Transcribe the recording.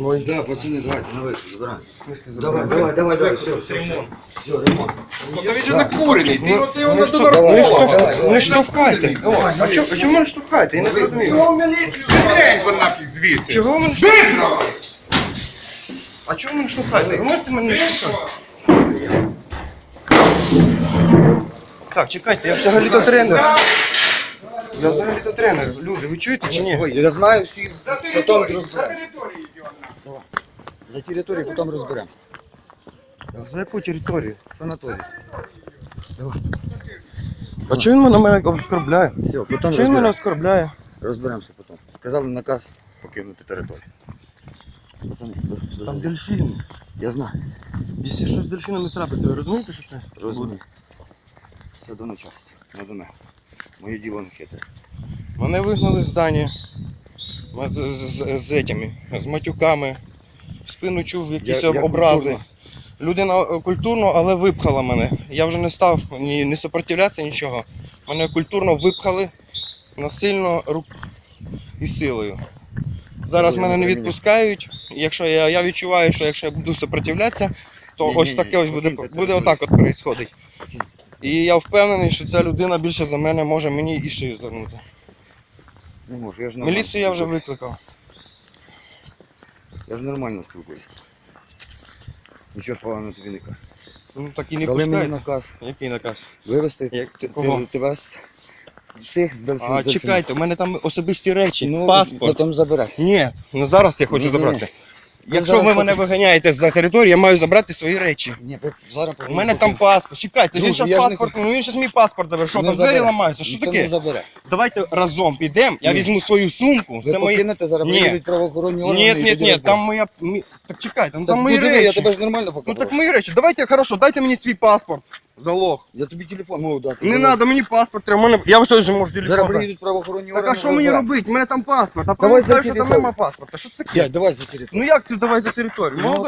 Ой. Да, пацаны, давайте, на вихід, забираємо. В смысле Давай, давай, давай, давай, все, все, все. Все, ремонт. Та він же не курений, ти от його Не не штовх- не давай, давай. Не штовхайте. О, А чо- а чому мене штовхаєте? Я не зрозумів. Його в міліцію, швиденько нафіг звідси. Чого ви мене штовхаєте? А чого ви мене штовхаєте? Ви можете мене не штовхати? Так, чекайте, я взагалі-то тренер. Я взагалі-то тренер. Люди, ви чуєте чи ні? Ой, я знаю всі, За потім територію, за розберемо. територію йдемо. За територію потім розберемо. За яку територію? Санаторій. А чого він мене мене оскорбляє? Все, потім Чого він мене розберемо. оскорбляє? Розберемося потім. Сказали наказ покинути територію. Пацани, Там дельфін. Я знаю. Якщо щось з дельфінами трапиться, ви розумієте, що це? Розумію. Це до начальства, не до мене. Моє діло не хитре. Мене вигнали з. М- З, з, з, з з матюками. В спину чув якісь Я- я образи. культурно. Людина е, культурно, але випхала мене. Я вже не став ні, не сопротивлятися, нічого. Мене культурно випхали насильно рук і силою. Зараз Це мене не відпускають. Якщо я, я відчуваю, що якщо я буду сопротивлятися, то Ні-ні-ні, ось таке ось буде, буде отак от происходить. І я впевнений, що ця людина більше за мене може мені і шию загнути. Не можу, я ж. Міліцію я вже викликав. Я ж нормально спілкуюсь. Нічого поганого тобі не кажу. Ну так і не Дали мені пускають. наказ Який наказ? вивезти Як- кого? тебе з всіх з дельфін. А з чекайте, у мене там особисті речі, Ну, паспорт. Потім забереш. Ні, ну зараз я хочу Ні-ні-ні. забрати. Ви Якщо зараз ви мене поки- виганяєте за територію, я маю забрати свої речі. Ні, ви зараз У мене там паспорт. Чекайте, він Друже, зараз я ж не паспорт, ну він зараз мій паспорт забере. Що там двері ламаються? Що таке? забере. Давайте разом підемо, я Ні. візьму свою сумку. Ви Це мої. покинете, зараз Ні. приїдуть правоохоронні органи. Ні, і ні, тоді ні, там моя. мі- Так чекайте, ну Так, там мої диви, я речі. тебе ж нормально Ну покажу. так мої речі. Давайте, хорошо, дайте мені свій паспорт. Залог. Я тобі телефон можу дати. Не треба, мені паспорт треба. Мене... Я все вже можу телефон. Зараз приїдуть правоохоронні Так а що мені розберемо. робити? У мене там паспорт. А Давай потім за скажуть, що там нема паспорта. Що це таке? Дядь, давай за територію. Ну як це давай за територію? Ну,